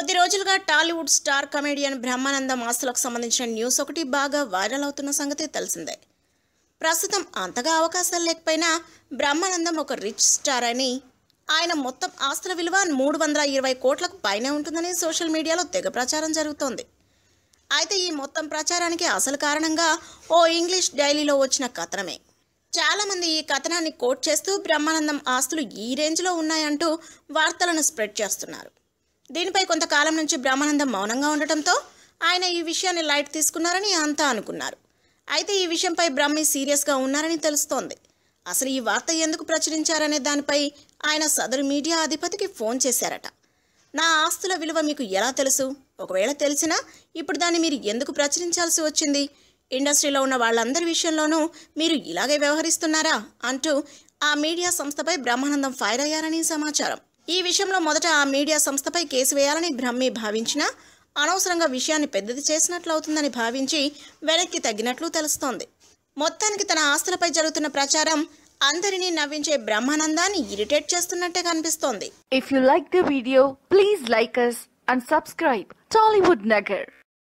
కొద్ది రోజులుగా Tollywood star comedian Brahmanandam ఆస్తులకు సంబంధించిన న్యూస్ ఒకటి బాగా వైరల్ అవుతున్న సంగతి తెలిసిందే. ప్రస్తుతం అంతగా అవకాశాలు లేకపోయినా బ్రహ్మానందం ఒక రిచ్ స్టార్ అని ఆయన మొత్తం ఆస్తుల విలువ మూడు వందల ఇరవై కోట్లకు పైనే ఉంటుందని సోషల్ మీడియాలో తెగ ప్రచారం జరుగుతోంది. అయితే ఈ మొత్తం ప్రచారానికి అసలు కారణంగా ఓ ఇంగ్లీష్ డైలీలో వచ్చిన కథనమే. చాలామంది ఈ కథనాన్ని కోట్ చేస్తూ బ్రహ్మానందం ఆస్తులు ఈ రేంజ్లో ఉన్నాయంటూ వార్తలను స్ప్రెడ్ చేస్తున్నారు. దీనిపై కొంతకాలం నుంచి బ్రహ్మానందం మౌనంగా ఉండటంతో ఆయన ఈ విషయాన్ని లైట్ తీసుకున్నారని అంతా అనుకున్నారు. అయితే ఈ విషయంపై బ్రహ్మి సీరియస్గా ఉన్నారని తెలుస్తోంది. అసలు ఈ వార్త ఎందుకు ప్రచురించారనే దానిపై ఆయన సదరు మీడియా అధిపతికి ఫోన్ చేశారట. నా ఆస్తుల విలువ మీకు ఎలా తెలుసు? ఒకవేళ తెలిసినా ఇప్పుడు దాన్ని మీరు ఎందుకు ప్రచురించాల్సి వచ్చింది? ఇండస్ట్రీలో ఉన్న వాళ్ళందరి విషయంలోనూ మీరు ఇలాగే వ్యవహరిస్తున్నారా? అంటూ ఆ మీడియా సంస్థపై బ్రహ్మానందం ఫైర్ అయ్యారని సమాచారం. ఈ విషయంలో మొదట ఆ మీడియా సంస్థపై కేసు వేయాలని బ్రహ్మి భావించినా అనవసరంగా విషయాన్ని పెద్దది చేసినట్లు అవుతుందని భావించి వెనక్కి తగ్గినట్లు తెలుస్తోంది. మొత్తానికి తన ఆస్తులపై జరుగుతున్న ప్రచారం అందరినీ నవ్వించే బ్రహ్మానందాన్ని ఇరిటేట్ చేస్తున్నట్టే కనిపిస్తోంది. If you like the video please like us and subscribe Tollywood Nagar